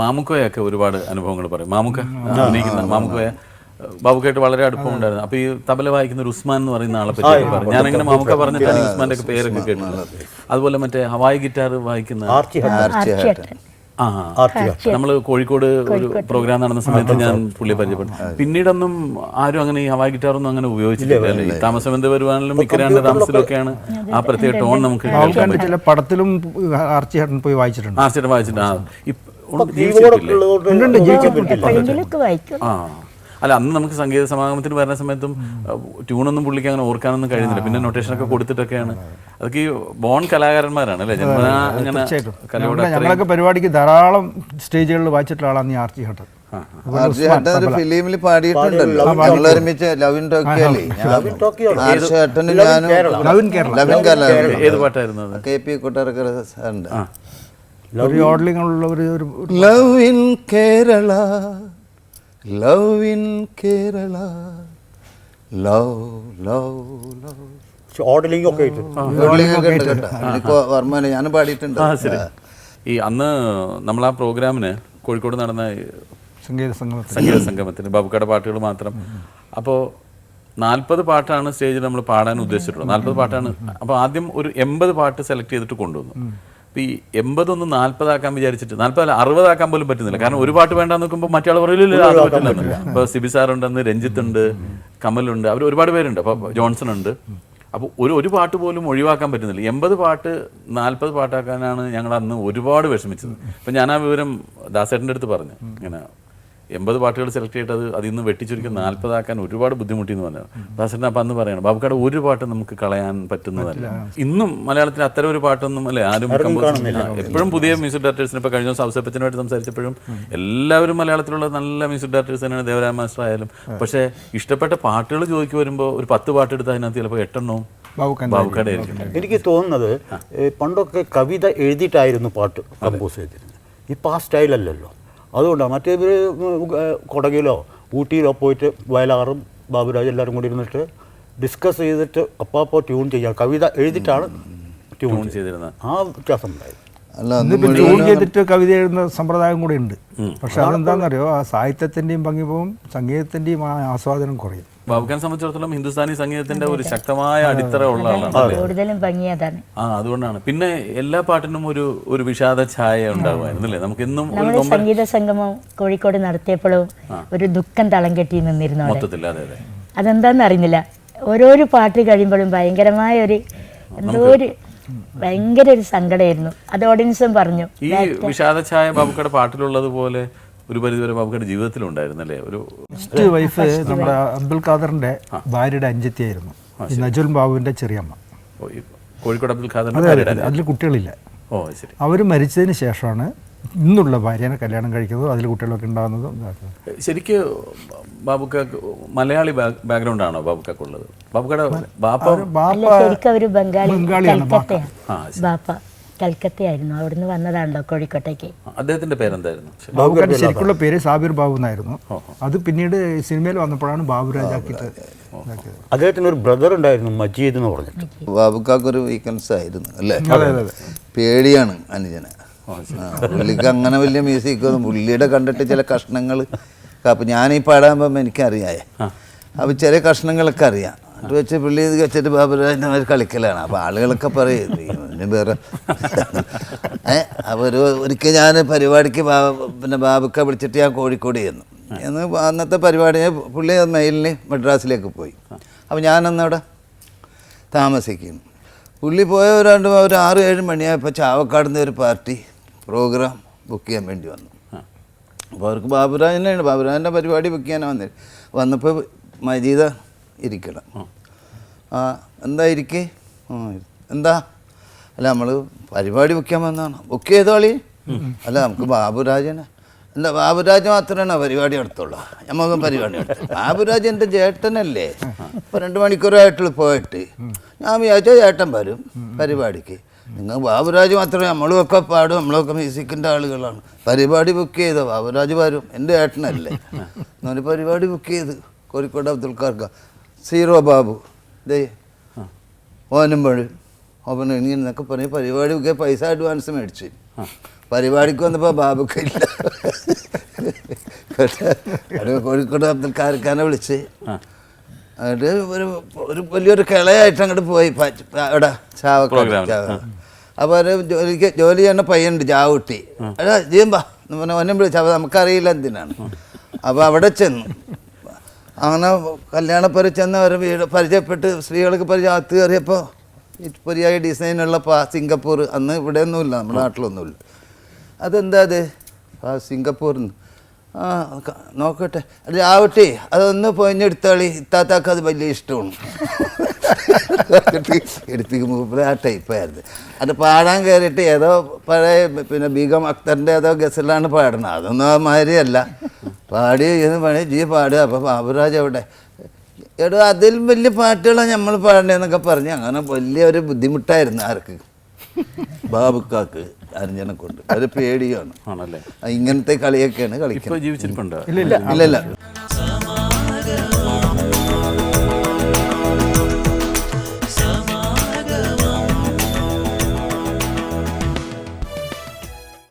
മാമുക്കോയൊക്കെ ഒരുപാട് അനുഭവങ്ങൾ പറയും. മാമുക്ക അഭിനയിക്കുന്ന മാമുക്കോയ ബാബുക്കായിട്ട് വളരെ അടുപ്പമുണ്ടായിരുന്നു. അപ്പൊ ഈ തബല വായിക്കുന്ന ഒരു ഉസ്മാൻ എന്ന് പറയുന്ന ആളെ പറ്റി പറഞ്ഞു ഞാനിങ്ങനെ മാമുക്ക പറഞ്ഞിട്ടാണ് ഉസ്മാന്റെ ഒക്കെ പേരൊക്കെ കേട്ടിട്ടുള്ളത് അതുപോലെ മറ്റേ ഹവായി ഗിറ്റാർ വായിക്കുന്ന ആ നമ്മൾ കോഴിക്കോട് ഒരു പ്രോഗ്രാം നടന്ന സമയത്ത് ഞാൻ പുള്ളിയെ പരിചയപ്പെട്ടു. പിന്നീടൊന്നും ആരും അങ്ങനെ ഈ ഹവായി ഗിറ്റാറൊന്നും അങ്ങനെ ഉപയോഗിച്ചിട്ടില്ല. താമസം എന്ത് വരുവാണെങ്കിലും മിക്കരാണ്ട് താമസത്തിലൊക്കെയാണ് ആ പ്രത്യേക ടോൺ നമുക്ക് ചില പടത്തിലും ആർച്ചി പോയി വായിച്ചിട്ടുണ്ട്. ആർച്ചയുടെ വായിച്ചിട്ട് ജീവിച്ചിട്ടില്ലേ? ഉള്ളതുകൊണ്ട് ഉപയോഗിക്കാൻ വായിക്കും. ആ. അല്ല അന്ന് നമുക്ക് സംഗീത സമാഗമത്തിന് വരുന്ന സമയത്തും ട്യൂണൊന്നും പുള്ളിക്ക് അങ്ങനെ ഓർക്കാനൊന്നും കഴിയുന്നില്ല. പിന്നെ നൊട്ടേഷനൊക്കെ കൊടുത്തിട്ടൊക്കെയാണ്. അതൊക്കെ ഈ ബോൺ കലാകാരന്മാരാണ് അല്ലേ? ജന്മനാ അങ്ങനെ കലയോട് ഞങ്ങളൊക്കെ പരിപാടിക്ക് ധാരാളം സ്റ്റേജുകളിൽ വായിച്ചിട്ടുള്ള ആളാണ് ഈ ആർച്ചി ഒരു ഫിലിമിൽ പാടിയിട്ടുണ്ടല്ലോ. ഞങ്ങൾ ഒരുമിച്ച് ലവിൻ ടോക്കിയല്ലേ ലവിൻ കേരള. ലവിൻ കേരള. ഏത് പാട്ടായിരുന്നു അത്? K P Kottarakkara സാറുണ്ട് love in Kerala love in Kerala love love love ഒക്കെ പാടിയിട്ടുണ്ട്. ഈ അന്ന് നമ്മൾ ആ പ്രോഗ്രാമിന് കോഴിക്കോട് നടന്ന സംഗീത സംഗമത്തിൽ സംഗീത സംഗമത്തിന് ബാബുക്കയുടെ പാട്ടുകൾ മാത്രം. അപ്പോൾ നാൽപ്പത് പാട്ടാണ് സ്റ്റേജിൽ നമ്മൾ പാടാൻ ഉദ്ദേശിച്ചിട്ടുള്ളത്. നാൽപ്പത് പാട്ടാണ്. അപ്പോൾ ആദ്യം ഒരു എൺപത് പാട്ട് സെലക്ട് ചെയ്തിട്ട് കൊണ്ടുവന്നു. അപ്പോൾ ഈ എൺപതൊന്ന് നാൽപ്പതാക്കാൻ വിചാരിച്ചിട്ട് നാൽപ്പതല്ല അറുപതാക്കാൻ പോലും പറ്റുന്നില്ല. കാരണം ഒരു പാട്ട് വേണ്ട നോക്കുമ്പോൾ മറ്റേ പറയില്ല അത് പറ്റില്ലെന്ന്. ഇപ്പോൾ സിബി സാറുണ്ടെന്ന് രഞ്ജിത്ത് ഉണ്ട് കമലുണ്ട് അവർ ഒരുപാട് പേരുണ്ട്. അപ്പോൾ ജോൺസൺ ഉണ്ട്. അപ്പോൾ ഒരു ഒരു പാട്ട് പോലും ഒഴിവാക്കാൻ പറ്റുന്നില്ല. എൺപത് പാട്ട് നാൽപ്പത് പാട്ടാക്കാനാണ് ഞങ്ങൾ അന്ന് ഒരുപാട് വിഷമിച്ചത്. അപ്പം ഞാൻ ആ വിവരം ദാസേട്ടന്റെ അടുത്ത് പറഞ്ഞു. ഇങ്ങനെ എൺപത് പാട്ടുകൾ സെലക്ട് ചെയ്തിട്ട് അത് അതിൽ നിന്ന് വെട്ടിച്ചുരുക്കി നാൽപ്പതാക്കാൻ ഒരുപാട് ബുദ്ധിമുട്ടി എന്ന് പറഞ്ഞു ദാസരൻ അപ്പം അന്ന് പറയണം ബാബുക്കാട് ഒരു പാട്ട് നമുക്ക് കളയാൻ പറ്റുന്നതല്ല. ഇന്നും മലയാളത്തിൽ അത്തരം ഒരു പാട്ടൊന്നും അല്ലേ ആരും എപ്പോഴും പുതിയ മ്യൂസിക് ഡയറക്ടേഴ്സിന് ഇപ്പോൾ കഴിഞ്ഞ ദിവസം അവസരപ്പച്ചനുമായിട്ട് സംസാരിച്ചപ്പോഴും എല്ലാവരും മലയാളത്തിലുള്ള നല്ല മ്യൂസിക് ഡയറക്ടേഴ്സ് തന്നെയാണ് ദേവരാജ മാസ്റ്റർ ആയാലും. പക്ഷേ ഇഷ്ടപ്പെട്ട പാട്ടുകൾ ചോദിക്കു വരുമ്പോൾ ഒരു പത്ത് പാട്ട് എടുത്താൽ അതിനകത്ത് ചിലപ്പോൾ എട്ടെണ്ണവും എനിക്ക് തോന്നുന്നത് പണ്ടൊക്കെ കവിത എഴുതിയിട്ടായിരുന്നു പാട്ട് കമ്പോസ് ചെയ്തിരുന്നത്. ഇപ്പം ആ സ്റ്റൈലല്ലല്ലോ. അതുകൊണ്ടാണ് മറ്റേ ഇവർ കൊടകിലോ ഊട്ടിയിലോ പോയിട്ട് വയലാറും ബാബുരാജ് എല്ലാവരും കൂടി ഇരുന്നിട്ട് ഡിസ്കസ് ചെയ്തിട്ട് അപ്പാപ്പോ ട്യൂൺ ചെയ്യാം കവിത എഴുതിയിട്ടാണ് ട്യൂൺ ചെയ്തിരുന്നത് ആ വ്യത്യാസം ഉണ്ടായത് ട്യൂൺ ചെയ്തിട്ട് കവിത എഴുതുന്ന സമ്പ്രദായം കൂടെ ഉണ്ട്. പക്ഷെ അതെന്താണെന്നറിയോ ആ സാഹിത്യത്തിന്റെയും ഭംഗി പോവും സംഗീതത്തിന്റെയും ആ ആസ്വാദനം കുറയും. ബാബുഖാനെ സംബന്ധിച്ചിടത്തോളം ഹിന്ദുസ്ഥാനി സംഗീതത്തിന്റെ ഒരു ശക്തമായ അടിത്തറ ഉള്ള ആളാണ്? കൂടുതലും ആ അതുകൊണ്ടാണ്. പിന്നെ എല്ലാ പാട്ടിനും ഒരു ഒരു വിഷാദ ഛായ ഉണ്ടാവുമായിരുന്നു അല്ലേ? നമുക്ക് നൊമ്പര സംഗീത സംഗമം കോഴിക്കോട് നടത്തിയപ്പോഴും ഒരു ദുഃഖം തളം കെട്ടി നിന്നിരുന്നു മൊത്തത്തിൽ അതെ അതെ. അതെന്താന്ന് അറിയുന്നില്ല. ഓരോരോ പാട്ട് കഴിയുമ്പോഴും ഭയങ്കരമായ ഒരു എന്തോ ഒരു ഭയങ്കര ഒരു സങ്കടമായിരുന്നു. അത് ഓഡിയൻസും പറഞ്ഞു. ഈ വിഷാദ ഛായ ബാബുക്കയുടെ പാട്ടിലുള്ളത് പോലെ ഒരു പരിധിവരെ ബാബുക്കാരുടെ ജീവിതത്തിലുണ്ടായിരുന്നു അല്ലേ ഒരു ഫസ്റ്റ് വൈഫ് നമ്മുടെ അബ്ദുൽ ഖാദറിന്റെ ഭാര്യയുടെ അഞ്ചത്തിയായിരുന്നു. ഈ നജുൽ ബാബുവിന്റെ ചെറിയമ്മ കോഴിക്കോട് അബ്ദുൽ ഖാദറിന്റെ അതിൽ കുട്ടികളില്ല. ഓ ശരി. അവർ മരിച്ചതിന് ശേഷമാണ് ഇന്നുള്ള ഭാര്യനെ കല്യാണം കഴിക്കുന്നതും അതിൽ കുട്ടികളൊക്കെ ഉണ്ടാകുന്നതും. ശരിക്ക് ബാബുക്ക മലയാളി ബാക്ക്ഗ്രൗണ്ട് ആണോ ബാബുക്കുള്ളത് ബാബുക്കയുടെ ബാപ്പ ബാപ്പ ശരിക്കും അവർ ബംഗാളി ബംഗാളിയാണ്, ബാപ്പ. കൽക്കത്തയായിരുന്നു. അവിടുന്ന് വന്നതാണല്ലോ കോഴിക്കോട്ടേക്ക്. അദ്ദേഹത്തിന്റെ പേരെന്തായിരുന്നു? ബാബുക്കാരുടെ ശരിക്കുള്ള പേര് സാബിർ ബാബു എന്നായിരുന്നു. അത് പിന്നീട് സിനിമയിൽ വന്നപ്പോഴാണ് ബാബുരാജ് രാജാക്കിട്ട് അദ്ദേഹത്തിന് ഒരു ബ്രദർ ഉണ്ടായിരുന്നു മജീദ് എന്ന് പറഞ്ഞിട്ട്. ബാബുക്കാക്ക് ഒരു വീക്കൻസ് ആയിരുന്നു അല്ലേ? പേടിയാണ് അനുജന്. പുള്ളിക്ക് അങ്ങനെ വലിയ മ്യൂസിക് ഒന്നും പുള്ളിയുടെ കണ്ടിട്ട് ചില കഷ്ണങ്ങൾ അപ്പം ഞാനീ പാടാകുമ്പം എനിക്കറിയായേ അപ്പോൾ ചെറിയ കഷ്ണങ്ങളൊക്കെ അറിയാം. അത് വെച്ച് പുള്ളി ഇത് വെച്ചിട്ട് ബാബുരാജിന്റെ മാതിരി കളിക്കലാണ്. അപ്പോൾ ആളുകളൊക്കെ പറയും ഇനി വേറെ ഏഹ് അപ്പോൾ ഒരു ഒരിക്കൽ ഞാൻ പരിപാടിക്ക് ബാ പിന്നെ ബാബുക്ക വിളിച്ചിട്ട് ഞാൻ കോഴിക്കോട് ചെന്നു. എന്ന് അന്നത്തെ പരിപാടി പുള്ളി മെയിലിന് മദ്രാസിലേക്ക് പോയി. അപ്പോൾ ഞാനന്നവിടെ താമസിക്കും പുള്ളി പോയ ഒരു ഒരു ആറ് ഏഴ് മണിയായപ്പോൾ ചാവക്കാട് നിന്ന് ഒരു പാർട്ടി പ്രോഗ്രാം ബുക്ക് ചെയ്യാൻ വേണ്ടി വന്നു. അപ്പോൾ അവർക്ക് ബാബുരാജനാണ് ബാബുരാജന്റെ പരിപാടി ബുക്ക് ചെയ്യാനാണ് വന്നത് വന്നപ്പോൾ മജീദ ഇരിക്കണം. ആ എന്താ ഇരിക്കേ? എന്താ? അല്ല നമ്മൾ പരിപാടി ചെയ്യാൻ വന്നതാണ്. ബുക്ക് ചെയ്തോളി അല്ല നമുക്ക് ബാബുരാജനെ എന്താ ബാബുരാജ് മാത്രമാണ് പരിപാടി എടുത്തുള്ളൂ നമുക്ക് പരിപാടി എടുത്തു ബാബുരാജ് എന്റെ ചേട്ടനല്ലേ. ഇപ്പം രണ്ട് മണിക്കൂറായിട്ടുള്ള പോയിട്ട്. ഞാൻ വിചാരിച്ചാൽ ചേട്ടൻ വരും പരിപാടിക്ക്. നിങ്ങൾ ബാബുരാജ് മാത്രമേ നമ്മളൊക്കെ പാടും. നമ്മളൊക്കെ മ്യൂസിക്കിന്റെ ആളുകളാണ്. പരിപാടി ബുക്ക് ചെയ്തോ? ബാബുരാജ് വരും. എന്റെ ഏട്ടനല്ലേ എന്നൊരു പരിപാടി ബുക്ക് ചെയ്ത് കോഴിക്കോട് അബ്ദുൽ ഖാർക്ക. സീറോ ബാബു. ദേ ഓനും വഴി ഇനി എന്നൊക്കെ പറഞ്ഞ് പരിപാടി ഒക്കെ പൈസ അഡ്വാൻസ് മേടിച്ച്. പരിപാടിക്ക് വന്നപ്പോൾ ബാബുക്ക് ഇല്ല. കോഴിക്കോട് അബ്ദുൽ കാരക്കാനെ വിളിച്ച്. അത് ഒരു ഒരു വലിയൊരു കിളയായിട്ട് അങ്ങോട്ട് പോയി. എടാ ചാവക്കാട്. ചാവ അപ്പോൾ ഒരു ജോലിക്ക് ജോലി ചെയ്യുന്ന പയ്യനുണ്ട് ജാവുട്ടി അല്ല ജീമ്പാ. ഒന്നും വിളിച്ചു. അപ്പോൾ നമുക്കറിയില്ല എന്തിനാണ്. അപ്പോൾ അവിടെ ചെന്നു. അങ്ങനെ കല്യാണപ്പുര ചെന്ന് അവർ വീട് പരിചയപ്പെട്ട് സ്ത്രീകൾക്ക് പരിചയം അകത്ത് കയറിയപ്പോൾ പുതിയ ഡിസൈനുള്ള പാ സിംഗപ്പൂർ അന്ന് ഇവിടെ ഒന്നുമില്ല നമ്മുടെ നാട്ടിലൊന്നുമില്ല. അതെന്താ അത്? ആ സിംഗപ്പൂരിൽ നിന്ന് ആ നോക്കട്ടെ. അല്ല ആവട്ടെ അതൊന്ന് പൊഞ്ഞെടുത്താളി ഇത്താത്താക്ക് അത് വലിയ ഇഷ്ടമാണ്. എടുപ്പിക്ക് മൂപ്പര് ആ ടൈപ്പായിരുന്നു. അത് പാടാൻ കയറിയിട്ട് ഏതോ പഴയ പിന്നെ ബീഗം അക്തറിന്റെ ഏതോ ഗസലാണ് പാടണം അതൊന്നും ആ മാതിരിയല്ല. പാടി എന്ന് പണി ജീ പാടുക. അപ്പോൾ ബാബുരാജ് എവിടെ? എടോ അതിൽ വലിയ പാട്ടുകളാണ് നമ്മൾ പാടേന്നൊക്കെ പറഞ്ഞ് അങ്ങനെ വലിയൊരു ബുദ്ധിമുട്ടായിരുന്നു ആർക്ക്. ബാബുക്കാക്ക് അരഞ്ഞനെ കൊണ്ട് ഒരു പേടിയാണ് ആണല്ലേ? ഇങ്ങനത്തെ കളിയൊക്കെയാണ് ഇപ്പൊ കളിക്കുന്നത് ഇല്ല ഇല്ല.